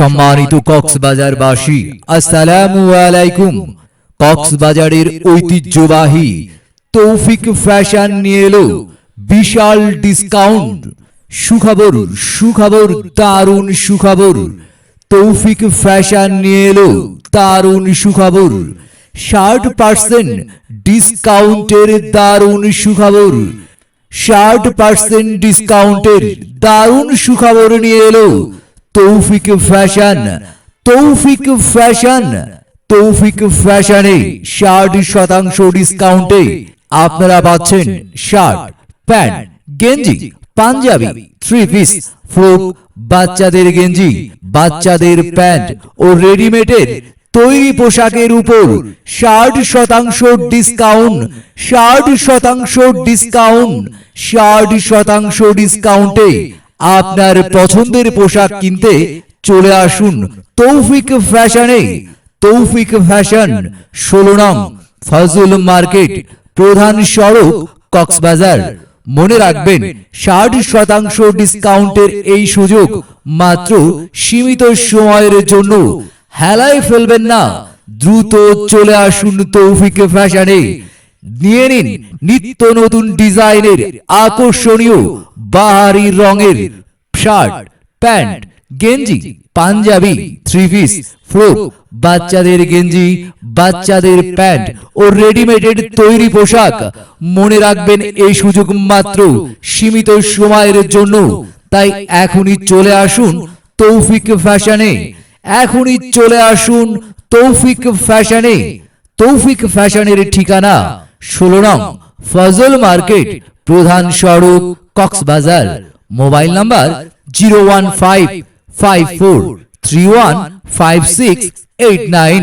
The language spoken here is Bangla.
সম্মানিত কক্সবাজারবাসী, আসসালামু আলাইকুম। কক্সবাজারের ঐতিহ্যবাহী তৌফিক ফ্যাশন নিয়ে এলো বিশাল ডিসকাউন্ট। সুখবর সুখবর, দারুণ সুখবর। তৌফিক ফ্যাশন নিয়ে এলো দারুণ সুখবর। ষাট পার্সেন্ট ডিসকাউন্টের দারুণ সুখবর। ষাট পার্সেন্ট ডিসকাউন্টের দারুণ সুখবর নিয়ে এলো তৌফিক ফ্যাশন তৌফিক ফ্যাশন, তৌফিক ফ্যাশনে ষাট শতাংশ ডিসকাউন্টে আপনারা পাচ্ছেন শার্ট প্যান্ট, গেঞ্জি, পাঞ্জাবি থ্রি পিস ফ্রক বাচ্চাদের গেঞ্জি, বাচ্চাদের প্যান্ট ও রেডিমেডের তৈরি পোশাকের উপর ষাট শতাংশ ডিসকাউন্ট ষাট শতাংশ ডিসকাউন্ট ষাট শতাংশ ডিসকাউন্টে আপনার পছন্দের পোশাক কিনতে চলে আসুন তৌফিক ফ্যাশনে। তৌফিক ফ্যাশন ষোলো নং ফজল মার্কেট প্রধান সড়ক কক্সবাজার। মনে রাখবেন ষাট শতাংশ ডিসকাউন্টের এই সুযোগ মাত্র সীমিত সময়ের জন্য। হেলায় ফেলবেন না দ্রুত চলে আসুন তৌফিক ফ্যাশনে। নিয়ে নিন। নিত্য নতুন ডিজাইনের আকর্ষণীয় বাহারি রঙের শার্ট প্যান্ট গেঞ্জি পাঞ্জাবি থ্রি পিস ফ্রক বাচ্চাদের গেঞ্জি বাচ্চাদের প্যান্ট ও রেডিমেডের তৈরি পোশাক। মনে রাখবেন এই সুযোগ মাত্র। সীমিত সময়ের জন্য। তাই এখনই চলে আসুন তৌফিক ফ্যাশনে। এখনই চলে আসুন তৌফিক ফ্যাশনে। তৌফিক ফ্যাশনের ঠিকানা। ষোলো নং ফজল মার্কেট প্রধান সড়ক Cox's Bazar. Mobile number zero one five five four three one five six eight nine.